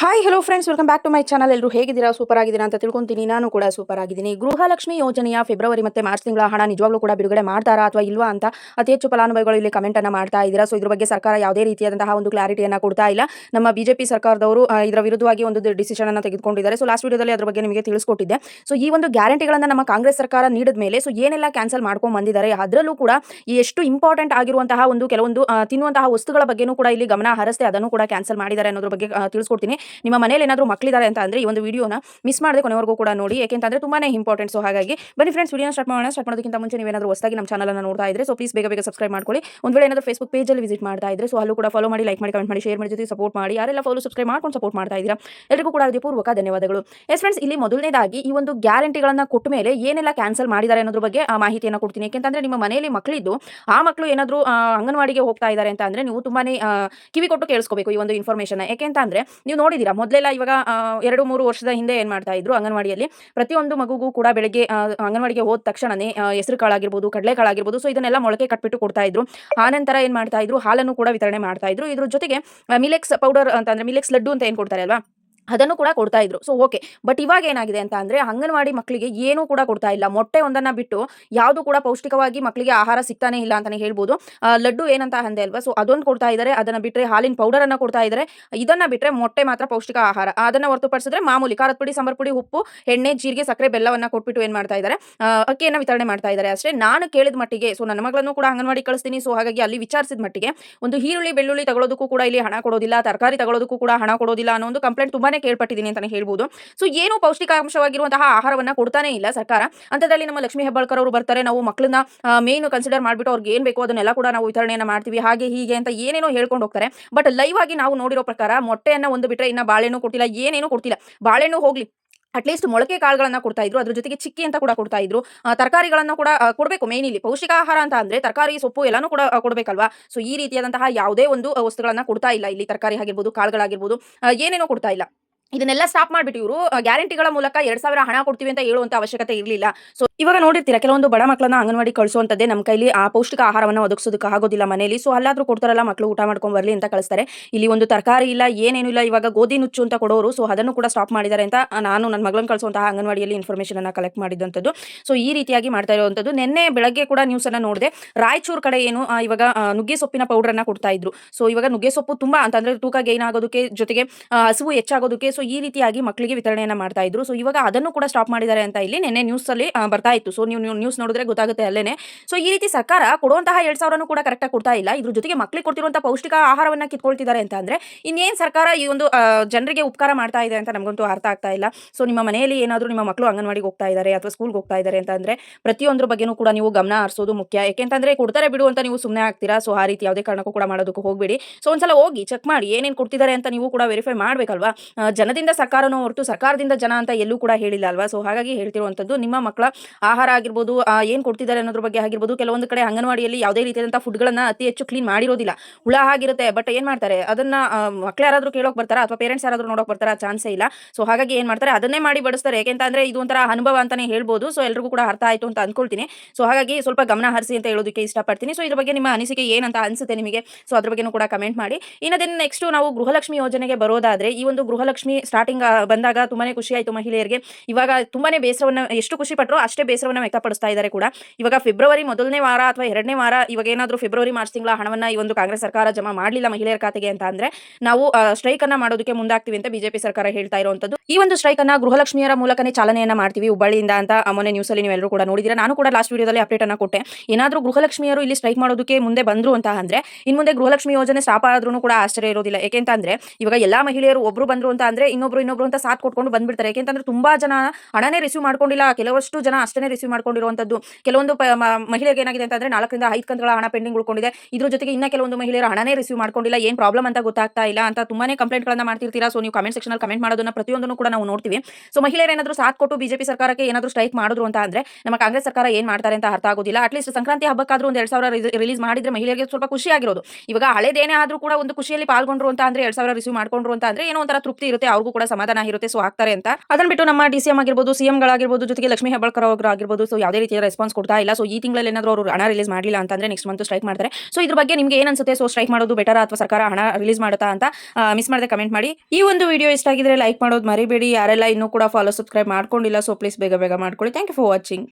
Hi hello friends welcome back to my channel ಎಲ್ಲರೂ ಹೇಗಿದ್ದೀರಾ? Super ಆಗಿದ್ದೀರಾ ಅಂತ ತಿಳ್ಕೊಂತೀನಿ. ನಾನು ಕೂಡ ಸೂಪರ್ ಆಗಿದ್ದೀನಿ. ಗೃಹಲಕ್ಷ್ಮಿ ಯೋಜನೆಯ ಫೆಬ್ರವರಿ ಮತ್ತೆ ಮಾರ್ಚ್ ತಿಂಗಳ ಹಣ ನಿಜವಾಗ್ಲೂ ಕೂಡ ಬಿಡುಗಡೆ ಮಾಡ್ತಾರಾ ಅಥವಾ ಇಲ್ವಾ ಅಂತ ಅತಿ ಹೆಚ್ಚು ಫಲಾನುಭವಿಗಳು ಇಲ್ಲಿ ಕಮೆಂಟ್ ಅನ್ನು ಮಾಡ್ತಾ ಇದ್ದೀರಾ. ಸೊ ಇದ್ರ ಬಗ್ಗೆ ಸರ್ಕಾರ ಯಾವುದೇ ರೀತಿಯಾದಂತಹ ಒಂದು ಕ್ಲಾರಿಟಿಯನ್ನು ಕೊಡ್ತಾ ಇಲ್ಲ. ನಮ್ಮ ಬಿಜೆಪಿ ಸರ್ಕಾರದವರು ಇದರ ವಿರುದ್ಧವಾಗಿ ಒಂದು ಡಿಸಿಷನ್ ಅನ್ನು ತೆಗೆದುಕೊಂಡಿದ್ದಾರೆ. ಸೊ ಲಾಸ್ಟ್ ವಿಡಿಯೋದಲ್ಲಿ ಅದ್ರ ಬಗ್ಗೆ ನಿಮಗೆ ತಿಳಿಸ್ಕೊಟ್ಟಿದ್ದೆ. ಸೊ ಈ ಒಂದು ಗ್ಯಾರಂಟಿಗಳನ್ನು ನಮ್ಮ ಕಾಂಗ್ರೆಸ್ ಸರ್ಕಾರ ನೀಡಿದ ಮೇಲೆ ಸೊ ಏನೆಲ್ಲ ಕ್ಯಾನ್ಸಲ್ ಮಾಡ್ಕೊಂಡು ಬಂದಿದ್ದಾರೆ, ಅದರಲ್ಲೂ ಕೂಡ ಎಷ್ಟು ಇಂಪಾರ್ಟೆಂಟ್ ಆಗಿರುವಂತಹ ಒಂದು ಕೆಲವೊಂದು ತಿನ್ನುವಂತಹ ವಸ್ತುಗಳ ಬಗ್ಗೆನೂ ಕೂಡ ಇಲ್ಲಿ ಗಮನ ಹರಿಸ್ತೆ ಅದನ್ನು ಕೂಡ ಕ್ಯಾನ್ಸಲ್ ಮಾಡಿದ್ದಾರೆ ಅನ್ನೋದ್ರ ಬಗ್ಗೆ ತಿಳಿಸ್ಕೊಡ್ತೀನಿ. ನಿಮ್ಮ ಮನೇಲಿ ಏನಾದರೂ ಮಕ್ಕಳಿದ್ದಾರೆ ಅಂತ ಅಂದರೆ ಈ ಒಂದು ವಿಡಿಯೋನ ಮಿಸ್ ಮಾಡದೆ ಕೊನೆವರೆಗೂ ಕೂಡ ನೋಡಿ. ಯಾಕೆಂತಂದ್ರೆ ತುಂಬಾನೇ ಇಂಪಾರ್ಟೆಂಟ್ ಸೊ ಹಾಗಾಗಿ ಬನ್ನಿ ಫ್ರೆಂಡ್ಸ್ ವೀಡಿಯೋ ಸ್ಟಾರ್ಟ್ ಮಾಡೋಣ. ಸ್ಟಾರ್ಟ್ ಮಾಡೋದಕ್ಕಿಂತ ಮುಂಚೆ ನೀವೇನಾದರೂ ಹೊಸದಾಗಿ ನಮ್ಮ ಚಾನಲ್ ಅನ್ನು ನೋಡ್ತಾ ಇದ್ದರೆ ಸೊ ಪ್ಲೀಸ್ ಬೇಗ ಬೇಗ ಸಬ್ಸ್ಕ್ರೈಬ್ ಮಾಡ್ಕೊಳ್ಳಿ. ಒಂದು ವೇಳೆ ಏನಾದರೂ ಫೇಸ್ಬುಕ್ ಪೇಜಲ್ಲಿ ವಿಸಿಟ್ ಮಾಡ್ತಾ ಇದ್ದರೆ ಸೊ ಅಲ್ಲೂ ಕೂಡ ಫಾಲೋ ಮಾಡಿ ಲೈಕ್ ಮಾಡಿ ಕಮೆಂಟ್ ಮಾಡಿ ಶೇರ್ ಮಾಡಿ ಜೊತೆ ಸಪೋರ್ಟ್ ಮಾಡಿ. ಯಾರೆಲ್ಲ ಫಾಲೋ ಸಬ್ಸ್ಕ್ರೈಬ್ ಮಾಡ್ಕೊಂಡು ಸಪೋರ್ಟ್ ಮಾಡ್ತಾ ಇದ್ದೀರಾ ಎಲ್ಲರಿಗೂ ಕೂಡ ಹೃದಯಪೂರ್ವಕ ಧನ್ಯವಾದಗಳು. ಎಸ್ ಫ್ರೆಂಡ್ಸ್ ಇಲ್ಲಿ ಮೊದಲನೇದಾಗಿ ಈ ಒಂದು ಗ್ಯಾರಂಟಿಗಳನ್ನು ಕೊಟ್ಟ ಮೇಲೆ ಏನೆಲ್ಲ ಕ್ಯಾನ್ಸಲ್ ಮಾಡಿದ್ದಾರೆ ಅನ್ನೋದ್ರ ಬಗ್ಗೆ ಆ ಮಾಹಿತಿಯನ್ನು ಕೊಡ್ತೀನಿ. ಯಾಕೆಂತಂದ್ರೆ ನಿಮ್ಮ ಮನೆಯಲ್ಲಿ ಮಕ್ಕಳಿದ್ದು ಆ ಮಕ್ಕಳು ಏನಾದರೂ ಅಂಗನವಾಡಿಗೆ ಹೋಗ್ತಾ ಇದ್ದಾರೆ ಅಂತ ಅಂದ್ರೆ ನೀವು ತುಂಬಾ ಕಿವಿ ಕೊಟ್ಟು ಕೇಳಿಸ್ಕೋಬೇಕು ಈ ಒಂದು ಇನ್ಫಾರ್ಮೇಷನ್ ಯಾಕೆಂತಂದ್ರೆ ನೀವು ನೋಡಿದೀರಾ ಮೊದಲೆಲ್ಲ ಇವಾಗ ಎರಡು, ಮೂರು ವರ್ಷದ ಹಿಂದೆ ಏನು ಮಾಡ್ತಾ ಇದ್ರು ಅಂಗನವಾಡಿಯಲ್ಲಿ? ಪ್ರತಿಯೊಂದು ಮಗುಗೂ ಕೂಡ ಬೆಳಗ್ಗೆ ಅಂಗನವಾಡಿಗೆ ಹೋದ ತಕ್ಷಣನೇ ಹೆಸರು ಕಾಳಾಗಿರ್ಬೋದು ಕಡಲೆಕಾಳಾಗಿರ್ಬೋದು ಸೊ ಇದನ್ನೆಲ್ಲ ಮೊಳಕೆ ಕಟ್ಬಿಟ್ಟು ಕೊಡ್ತಾ ಇದ್ರು. ಆನಂತರ ಏನು ಮಾಡ್ತಾ ಇದ್ರು? ಹಾಲನ್ನು ಕೂಡ ವಿತರಣೆ ಮಾಡ್ತಾ ಇದ್ರು. ಇದ್ರ ಜೊತೆಗೆ ಮಿಲೆಕ್ಸ್ ಪೌಡರ್ ಅಂತಂದ್ರೆ ಮಿಲೆಕ್ಸ್ ಲಡ್ಡು ಅಂತ ಏನು ಕೊಡ್ತಾರೆ ಅಲ್ವಾ? ಅದನ್ನು ಕೂಡ ಕೊಡ್ತಾ ಇದ್ರು. ಸೊ ಓಕೆ ಬಟ್ ಇವಾಗ ಏನಾಗಿದೆ ಅಂತ ಅಂದ್ರೆ, ಅಂಗನವಾಡಿ ಮಕ್ಕಳಿಗೆ ಏನೂ ಕೂಡ ಕೊಡ್ತಾ ಇಲ್ಲ. ಮೊಟ್ಟೆ ಒಂದನ್ನ ಬಿಟ್ಟು ಯಾವುದು ಕೂಡ ಪೌಷ್ಟಿಕವಾಗಿ ಮಕ್ಕಳಿಗೆ ಆಹಾರ ಸಿಗ್ತಾನೆ ಇಲ್ಲ ಅಂತಾನೆ ಹೇಳ್ಬೋದು. ಲಡ್ಡು ಏನಂತ ಅಂದೆ ಅಲ್ವಾ? ಸೊ ಅದೊಂದು ಕೊಡ್ತಾ ಇದ್ದಾರೆ ಅದನ್ನ ಬಿಟ್ಟರೆ ಹಾಲಿನ ಪೌಡರ್ ಅನ್ನ ಕೊಡ್ತಾ ಇದ್ದಾರೆ ಇದನ್ನ ಬಿಟ್ಟರೆ ಮೊಟ್ಟೆ ಮಾತ್ರ ಪೌಷ್ಟಿಕ ಆಹಾರ. ಅದನ್ನ ಹೊರತುಪಡಿಸಿದ್ರೆ ಮಾಮೂಲಿ ಖಾರದ ಪುಡಿ, ಸಾಂಬಾರ್ ಪುಡಿ, ಉಪ್ಪು, ಎಣ್ಣೆ, ಜೀರಿಗೆ, ಸಕ್ಕರೆ, ಬೆಲ್ಲವನ್ನ ಕೊಟ್ಬಿಟ್ಟು ಏನ್ ಮಾಡ್ತಾ ಇದ್ದಾರೆ ಅಕ್ಕಿಯನ್ನ ವಿತರಣೆ ಮಾಡ್ತಾ ಇದ್ದಾರೆ ಅಷ್ಟೇ. ನಾನು ಕೇಳಿದ ಮಟ್ಟಿಗೆ ಸೊ ನನ್ನ ಮಗಳನ್ನು ಕೂಡ ಅಂಗನವಾಡಿ ಕಳಿಸ್ತೀನಿ. ಸೊ ಹಾಗಾಗಿ ಅಲ್ಲಿ ವಿಚಾರಿಸಿದ ಮಟ್ಟಿಗೆ, ಒಂದು ಈರುಳ್ಳಿ, ಬೆಳ್ಳುಳ್ಳಿ ತಗೊಳ್ಳೋದಕ್ಕೂ ಕೂಡ ಇಲ್ಲಿ ಹಣ ಕೊಡೋದಿಲ್ಲ, ತರಕಾರಿ ತಗೊಳ್ಳೋದಕ್ಕೂ ಕೂಡ ಹಣ ಕೊಡೋದಿಲ್ಲ ಅನ್ನೋ ಒಂದು ಕಂಪ್ಲೇಂಟ್ ತುಂಬಾನೇ ಕೇಳ್ಪಟ್ಟಿದ್ದೀನಿ ಅಂತಾನೆ ಹೇಳ್ಬೋದು. ಸೊ ಏನು ಪೌಷ್ಟಿಕಾಂಶವಾಗಿರುವಂತಹ ಆಹಾರವನ್ನ ಕೊಡ್ತಾನೆ ಇಲ್ಲ ಸರ್ಕಾರ. ಅಂಥದ್ರಲ್ಲಿ ನಮ್ಮ ಲಕ್ಷ್ಮೀ ಹೆಬ್ಬಾಳ್ಕರ್ ಅವರು ಬರ್ತಾರೆ. ನಾವು ಮಕ್ಕಳನ್ನ ಮೇನ್ ಕನ್ಸಿಡರ್ ಮಾಡ್ಬಿಟ್ಟು ಅವ್ರಿಗೆ ಏನ್ ಬೇಕೋ ಅದನ್ನೆಲ್ಲ ಕೂಡ ನಾವು ವಿತರಣೆಯನ್ನು ಮಾಡ್ತೀವಿ. ಹಾಗೆ, ಹೀಗೆ ಅಂತ ಏನೇನೋ ಹೇಳ್ಕೊಂಡು ಹೋಗ್ತಾರೆ. ಬಟ್ ಲೈವ್ ಆಗಿ ನಾವು ನೋಡಿರೋ ಪ್ರಕಾರ ಮೊಟ್ಟೆಯನ್ನ ಒಂದು ಬಿಟ್ರೆ ಇನ್ನ ಬಾಳೆಹಣ್ಣು ಕೊಟ್ಟಿಲ್ಲ ಏನೇನೂ ಕೊಡ್ತಿಲ್ಲ. ಬಾಳೆಹಣ್ಣು ಹೋಗ್ಲಿ ಅಟ್ಲೀಸ್ಟ್ ಮೊಳಕೆ ಕಾಳುಗಳನ್ನ ಕೊಡ್ತಾ ಇದ್ರು. ಅದ್ರ ಜೊತೆಗೆ ಚಿಕ್ಕಿ ಅಂತ ಕೂಡ ಕೊಡ್ತಾ ಇದ್ರು. ತರಕಾರಿಗಳನ್ನು ಕೂಡ ಕೊಡಬೇಕು ಮೇನ್ ಇಲ್ಲಿ. ಪೌಷ್ಟಿಕ ಆಹಾರ ಅಂತ ಅಂದ್ರೆ ತರಕಾರಿ, ಸೊಪ್ಪು ಎಲ್ಲಾನು ಕೂಡ ಕೊಡಬೇಕಲ್ವಾ? ಸೊ ಈ ರೀತಿಯಾದಂತಹ ಯಾವುದೇ ಒಂದು ವಸ್ತುಗಳನ್ನ ಕೊಡ್ತಾ ಇಲ್ಲ. ಇಲ್ಲಿ ತರಕಾರಿ ಆಗಿರ್ಬೋದು, ಕಾಳುಗಳಾಗಿರ್ಬೋದು ಏನೇನೋ ಕೊಡ್ತಾ ಇಲ್ಲ. ಇದನ್ನೆಲ್ಲ ಸ್ಟಾಪ್ ಮಾಡ್ಬಿಟ್ಟು ಇವರು ಗ್ಯಾರಂಟಿಗಳ ಮೂಲಕ ಎರಡ್ ಸಾವಿರ ಹಣ ಕೊಡ್ತೀವಿ ಅಂತ ಹೇಳುವಂತ ಅವಶ್ಯಕತೆ ಇರಲಿಲ್ಲ. ಸೊ ಇವಾಗ ನೋಡಿರ್ತೀರಾ, ಕೆಲವೊಂದು ಬಡ ಮಕ್ಕಳನ್ನ ಅಂಗನವಾಡಿ ಕಳಿಸುವಂತದ್ದೇ ನಮ್ಮ ಕೈಲಿ ಆ ಪೌಷ್ಟಿಕ ಆಹಾರವನ್ನು ಒದಗಿಸೋದಕ್ಕೆ ಆಗೋದಿಲ್ಲ ಮನೆಯಲ್ಲಿ ಸೊ ಅಲ್ಲಾದ್ರೂ ಕೊಡ್ತಾರಲ್ಲ ಮಕ್ಕಳು ಊಟ ಮಾಡ್ಕೊಂಡು ಬರಲಿ ಅಂತ ಕಳಿಸ್ತಾರೆ. ಇಲ್ಲಿ ಒಂದು ತರಕಾರಿ ಇಲ್ಲ, ಏನೇನು ಇಲ್ಲ, ಇವಾಗ ಗೋಧಿ ನುಚ್ಚು ಅಂತ ಕೊಡೋರು ಸೊ ಅದನ್ನು ಕೂಡ ಸ್ಟಾಪ್ ಮಾಡಿದ್ದಾರೆ ಅಂತ ನಾನು ನನ್ನ ಮಗಳನ್ನ ಕಳಿಸುವಂತಹ ಅಂಗನವಾಡಿಯಲ್ಲಿ ಇನ್ಫಾರ್ಮೇಷನ್ ಅನ್ನ ಕಲೆಕ್ಟ್ ಮಾಡಿದಂಥದ್ದು. ಸೊ ಈ ರೀತಿಯಾಗಿ ಮಾಡ್ತಾ ಇರುವಂಥದ್ದು. ನಿನ್ನೆ ಬೆಳಗ್ಗೆ ಕೂಡ ನ್ಯೂಸ್ ಅನ್ನ ನೋಡಿದೆ, ರಾಯಚೂರು ಕಡೆ ಏನು ಇವಾಗ ನುಗ್ಗೆ ಸೊಪ್ಪಿನ ಪೌಡರ್ ಅನ್ನ ಕೊಡ್ತಾ ಇದ್ರು. ಸೊ ಇವಾಗ ನುಗ್ಗೆ ಸೊಪ್ಪು ತುಂಬಾ ಅಂತಂದ್ರೆ ತೂಕ ಗೈನ್ ಆಗೋದಕ್ಕೆ ಜೊತೆಗೆ ಹಸುವು ಹೆಚ್ಚಾಗೋದಕ್ಕೆ ಸೊ ಈ ರೀತಿಯಾಗಿ ಮಕ್ಕಳಿಗೆ ವಿತರಣೆಯನ್ನ ಮಾಡ್ತಾ ಇದ್ರು. ಸೊ ಇವಾಗ ಅದನ್ನು ಕೂಡ ಸ್ಟಾಪ್ ಮಾಡಿದ್ದಾರೆ ಅಂತ ಇಲ್ಲಿ ನಿನ್ನೆ ನ್ಯೂಸ್ ಅಲ್ಲಿ ಬರ್ತಾ ಇತ್ತು ಸೊ ನೀವು ನ್ಯೂಸ್ ನೋಡಿದ್ರೆ ಗೊತ್ತಾಗುತ್ತೆ ಅಲ್ಲೇನೆ. ಸೊ ಈ ರೀತಿ ಸರ್ಕಾರ ಕೊಡುವಂತಹ ಎರಡು ಸಾವಿರನೂ ಕೂಡ ಕರೆಕ್ಟಾಗಿ ಕೊಡ್ತಾ ಇಲ್ಲ. ಇದ್ರ ಜೊತೆಗೆ ಮಕ್ಕಳಿಗೆ ಕೊಡ್ತಿರುವಂತಹ ಪೌಷ್ಟಿಕ ಆಹಾರವನ್ನು ಕಿತ್ಕೊಳ್ತಿದ್ದಾರೆ ಅಂತ ಅಂದ್ರೆ, ಇನ್ನೇನು ಸರ್ಕಾರ ಈ ಒಂದು ಜನರಿಗೆ ಉಪಕಾರ ಮಾಡ್ತಾ ಇದೆ ಅಂತ ನಮಗಂತೂ ಅರ್ಥ ಆಗ್ತಾ ಇಲ್ಲ. ಸೊ ನಿಮ್ಮ ಮನೆಯಲ್ಲಿ ಏನಾದರೂ ನಿಮ್ಮ ಮಕ್ಕಳು ಅಂಗನವಾಡಿಗೆ ಹೋಗ್ತಾ ಇದ್ದಾರೆ ಅಥವಾ ಸ್ಕೂಲ್ಗೆ ಹೋಗ್ತಾ ಇದ್ದಾರೆ ಅಂತ ಅಂದ್ರೆ, ಪ್ರತಿಯೊಂದ್ರ ಬಗ್ಗೆನೂ ಕೂಡ ನೀವು ಗಮನ ಹರಿಸೋದು ಮುಖ್ಯ. ಯಾಕೆಂತಂದ್ರೆ ಕೊಡ್ತಾರೆ ಬಿಡು ಅಂತ ನೀವು ಸುಮ್ಮನೆ ಆಗ್ತೀರಾ? ಸೊ ಆ ರೀತಿ ಯಾವುದೇ ಕಾರಣಕ್ಕೂ ಕೂಡ ಮಾಡೋದಕ್ಕೂ ಹೋಗಬೇಡಿ. ಸೊ ಒಂದ್ಸಲ ಹೋಗಿ ಚೆಕ್ ಮಾಡಿ ಏನೇನು ಕೊಡ್ತಿದ್ದಾರೆ ಅಂತ ನೀವು ಕೂಡ ವೆರಿಫೈ ಮಾಡಬೇಕಲ್ವಾ? ಜನದಿಂದ ಸರ್ಕಾರನೋ ಹೊರತು ಸರ್ಕಾರದಿಂದ ಜನ ಅಂತ ಎಲ್ಲೂ ಕೂಡ ಹೇಳಿಲ್ಲ ಅಲ್ವಾ? ಸೊ ಹಾಗಾಗಿ ಹೇಳ್ತಿರುವಂಥದ್ದು ನಿಮ್ಮ ಮಕ್ಕಳ ಆಹಾರ ಆಗಿರ್ಬೋದು ಏನು ಕೊಡ್ತಿದ್ದಾರೆ ಅನ್ನೋದ್ರ ಬಗ್ಗೆ ಆಗಿರ್ಬೋದು, ಕೆಲವೊಂದು ಕಡೆ ಅಂಗನವಾಡಿಯಲ್ಲಿ ಯಾವುದೇ ರೀತಿಯಾದಂಥ ಫುಡ್ಗಳನ್ನು ಅತಿ ಹೆಚ್ಚು ಕ್ಲೀನ್ ಮಾಡಿರೋದಿಲ್ಲ. ಹುಳ ಆಗಿರುತ್ತೆ ಬಟ್ ಏನು ಮಾಡ್ತಾರೆ? ಅದನ್ನ ಮಕ್ಳು ಯಾರಾದರೂ ಕೇಳೋಕೆ ಬರ್ತಾರಾ? ಅಥವಾ ಪೇರೆಂಟ್ಸ್ ಯಾರಾದರೂ ನೋಡೋಕೆ ಬರ್ತಾರಾ? ಚಾನ್ಸೇ ಇಲ್ಲ. ಸೊ ಹಾಗಾಗಿ ಏನು ಮಾಡ್ತಾರೆ? ಅದನ್ನೇ ಮಾಡಿ ಬಡಿಸ್ತಾರೆ. ಯಾಕೆಂತಂದರೆ ಇದು ಒಂಥರ ಅನುಭವ ಅಂತಾನೆ ಹೇಳ್ಬೋದು. ಸೊ ಎಲ್ರಿಗೂ ಕೂಡ ಅರ್ಥ ಆಯಿತು ಅಂತ ಅಂದ್ಕೊಳ್ತೀನಿ ಸೊ ಹಾಗಾಗಿ ಸ್ವಲ್ಪ ಗಮನ ಹರಿಸಿ ಅಂತ ಹೇಳೋದಕ್ಕೆ ಇಷ್ಟಪಡ್ತೀನಿ. ಸೊ ಇದ್ರ ಬಗ್ಗೆ ನಿಮ್ಮ ಅನಿಸಿಕೆ ಏನಂತ ಅನಿಸುತ್ತೆ ನಿಮಗೆ? ಸೊ ಅದ್ರ ಬಗ್ಗೆನೂ ಕೂಡ ಕಮೆಂಟ್ ಮಾಡಿ. ಇನ್ನದೇನು ನೆಕ್ಸ್ಟ್ ನಾವು ಗೃಹಲಕ್ಷ್ಮಿ ಯೋಜನೆಗೆ ಬರೋದಾದ್ರೆ, ಈ ಒಂದು ಗೃಹಲಕ್ಷ್ಮಿ ಸ್ಟಾರ್ಟಿಂಗ್ ಬಂದಾಗ ತುಂಬಾನೇ ಖುಷಿ ಆಯಿತು ಮಹಿಳೆಯರಿಗೆ. ಇವಾಗ ತುಂಬಾನೇ ಬೇಸರವನ್ನು, ಎಷ್ಟು ಖುಷಿ ಪಟ್ಟರು ಅಷ್ಟೇ ಬೇಸರವನ್ನ ವ್ಯಕ್ತಪಡಿಸ್ತಾ ಇದ್ದಾರೆ ಕೂಡ. ಇವಾಗ ಫೆಬ್ರವರಿ ಮೊದಲನೇ ವಾರ ಅಥವಾ ಎರಡನೇ ವಾರ ಇವಾಗ ಏನಾದರೂ ಫೆಬ್ರವರಿ, ಮಾರ್ಚ್ ತಿಂಗಳ ಹಣವನ್ನ ಈ ಒಂದು ಕಾಂಗ್ರೆಸ್ ಸರ್ಕಾರ ಜಮಾ ಮಾಡಲಿಲ್ಲ ಮಹಿಳೆಯರ ಖಾತೆಗೆ ಅಂತ ಅಂದ್ರೆ, ನಾವು ಸ್ಟ್ರೈಕ್ ಅನ್ನ ಮಾಡೋದಕ್ಕೆ ಮುಂದಾಗ್ತೀವಿ ಅಂತ ಬಿಜೆಪಿ ಸರ್ಕಾರ ಹೇಳ್ತಾ ಇರುವಂತದ್ದು ಈ ಒಂದು ಸ್ಟ್ರೈಕ್ ಅನ್ನ ಗೃಹಲಕ್ಷ್ಮಿಯರ ಮೂಲಕನೇ ಚಾಲನೆಯನ್ನ ಮಾಡ್ತೀವಿ ಹುಬ್ಬಳ್ಳಿಯಿಂದ ಅಂತ ಮೊನ್ನೆ ನ್ಯೂಸ್ ಅಲ್ಲಿ ನೀವೆಲ್ಲರೂ ಕೂಡ ನೋಡಿದಿರಾ ನಾನು ಕೂಡ ಲಾಸ್ಟ್ ವಿಡಿಯೋದಲ್ಲಿ ಅಪ್ಡೇಟ್ ಅನ್ನ ಕೊಟ್ಟೆ. ಏನಾದರೂ ಗೃಹಲಕ್ಷ್ಮಿಯರು ಇಲ್ಲಿ ಸ್ಟ್ರೈಕ್ ಮಾಡೋದಕ್ಕೆ ಮುಂದೆ ಬಂದ್ರು ಅಂತ ಅಂದ್ರೆ, ಇನ್ ಮುಂದೆ ಗೃಹಲಕ್ಷ್ಮಿ ಯೋಜನೆ ಸ್ಟಾಪ್ ಆದ್ರೂ ಕೂಡ ಆಶ್ಚರ್ಯ ಇರೋದಿಲ್ಲ. ಯಾಕೆಂತಂದ್ರೆ ಇವಾಗ ಎಲ್ಲಾ ಮಹಿಳೆಯರು ಒಬ್ರು ಬಂದ್ರು ಅಂತ ಅಂದ್ರೆ, ಇನ್ನೊಬ್ರು ಇನ್ನೊಬ್ರು ಅಂತ ಸಾಥ್ ಕೊಟ್ಕೊಂಡು ಬಂದ್ಬಿಡ್ತಾರೆ. ಯಾಕೆಂತಂದ್ರೆ ತುಂಬಾ ಜನ ಹಣನೇ ರಿಸೀವ್ ಮಾಡ್ಕೊಂಡಿಲ್ಲ. ಕೆಲವಷ್ಟು ಜನ ಅಷ್ಟೇ ರಿಸೀವ್ ಮಾಡ್ಕೊಂಡಿರುವಂತದ್ದು. ಕೆಲವೊಂದು ಮಹಿಳೆಗೆ ಏನಾಗಿದೆ ಅಂತಂದ್ರೆ ನಾಲ್ಕರಿಂದ ಐದು ಕಂತುಗಳ ಹಣ ಪೆಂಡಿಂಗ್ ಉಳ್ಕೊಂಡಿದೆ. ಇದ್ರ ಜೊತೆಗೆ ಇನ್ನ ಕೆಲವೊಂದು ಮಹಿಳೆಯರ ಹಣನೇ ರಿಸೀವ್ ಮಾಡ್ಕೊಂಡಿಲ್ಲ. ಏನ್ ಪ್ರಾಬ್ಲಮ್ ಅಂತ ಗೊತ್ತಾಗ್ತಾ ಇಲ್ಲ ಅಂತ ತುಂಬಾನೇ ಕಂಪ್ಲೇಂಟ್ ಗಳನ್ನ ಮಾಡ್ತಿರ್ತೀರಾ? ಸೊ ನೀವು ಕಮೆಂಟ್ ಸೆಕ್ಷನ್ ಕಮೆಂಟ್ ಮಾಡೋದನ್ನ ಪ್ರತಿಯೊಂದನ್ನು ಕೂಡ ನಾವು ನೋಡ್ತೀವಿ. ಸೊ ಮಹಿಳೆಯರು ಏನಾದರೂ ಸಾಥ್ ಕೊಟ್ಟು ಬಿಜೆಪಿ ಸರ್ಕಾರಕ್ಕೆ ಏನಾದರೂ ಸ್ಟ್ರೈಕ್ ಮಾಡಿದ್ರು ಅಂತ ಅಂದ್ರೆ ನಮ್ಮ ಕಾಂಗ್ರೆಸ್ ಸರ್ಕಾರ ಏನ್ ಮಾಡ್ತಾರೆ ಅಂತ ಅರ್ಥ ಆಗೋದಿಲ್ಲ. ಅಟ್ಲೀಸ್ಟ್ ಸಂಕ್ರಾಂತಿ ಹಬ್ಬಕ್ಕಾದ್ರೂ ಒಂದು ಎರಡ್ ಸಾವಿರ ರಿಲೀಸ್ ಮಾಡಿದ್ರೆ ಮಹಿಳೆಯರಿಗೆ ಸ್ವಲ್ಪ ಖುಷಿ ಆಗಿರೋದು. ಇವಾಗ ಹಳೆದೇನೇ ಆದ್ರೂ ಕೂಡ ಒಂದು ಖುಷಿಯಲ್ಲಿ ಪಾಲ್ಗೊಂಡ್ರು ಅಂತ ಅಂದ್ರೆ ಎರಡ್ ಸಾವಿರ ರಿಸೀವ್ ಮಾಡ್ಕೊಂಡ್ರು ಅಂತ ಅಂದ್ರೆ ಏನೋ ಒಂಥರ ತೃಪ್ತಿ ಇರುತ್ತೆ. ಅವ್ರಿಗೂ ಕೂಡ ಸಮಾಧಾನ ಇರುತ್ತೆ. ಸೊ ಆಗ್ತಾರೆ ಅಂತ. ಅದನ್ನ ಬಿಟ್ಟು ನಮ್ಮ ಡಿ ಸಿ ಎಂ ಆಗಿರ್ಬೋದು ಸಿಎಂಗಳಾಗಿರ್ಬೋದು ಜೊತೆಗೆ ಲಕ್ಷ್ಮೀ ಹೆಬ್ಬಾಳ್ಕರ್ ನಿರ್ಮಾಪಕರು ಆಗಿರ್ಬೋದು ಸೊ ಯಾವುದೇ ರೀತಿಯ ರೆಸ್ಪಾನ್ಸ್ ಕೊಡ್ತಾ ಇಲ್ಲ. ಸೊ ಈ ತಿಂಗಳಲ್ಲಿ ಏನಾದರೂ ಅವರು ಹಣ ರಿಲೀಸ್ ಮಾಡಲಿಲ್ಲ ಅಂತಂದ್ರೆ ನೆಕ್ಸ್ಟ್ ಮಂತ್ ಸ್ಟ್ರೈಕ್ ಮಾಡ್ತಾರೆ. ಸೊ ಇದ್ರ ಬಗ್ಗೆ ನಿಮಗೆ ಏನು ಅನ್ಸುತ್ತೆ? ಸೊ ಸ್ಟ್ರೈಕ್ ಮಾಡೋದು ಬೆಟರ್ ಅಥವಾ ಸರ್ಕಾರ ಹಣ ರಿಲೀಸ್ ಮಾಡುತ್ತಾ ಅಂತ ಮಿಸ್ ಮಾಡದೆ ಕಮೆಂಟ್ ಮಾಡಿ. ಈ ಒಂದು ವಿಡಿಯೋ ಇಷ್ಟ ಆಗಿದ್ರೆ ಲೈಕ್ ಮಾಡೋದು ಮರಿಬೇಡಿ. ಯಾರೆಲ್ಲ ಇನ್ನೂ ಕೂಡ ಫಾಲೋ ಸಬ್ಸ್ಕ್ರೈಬ್ ಮಾಡ್ಕೊಂಡಿಲ್ಲ ಸೊ ಪ್ಲೀಸ್ ಬೇಗ ಬೇಗ ಮಾಡ್ಕೊಳ್ಳಿ. Thank you for watching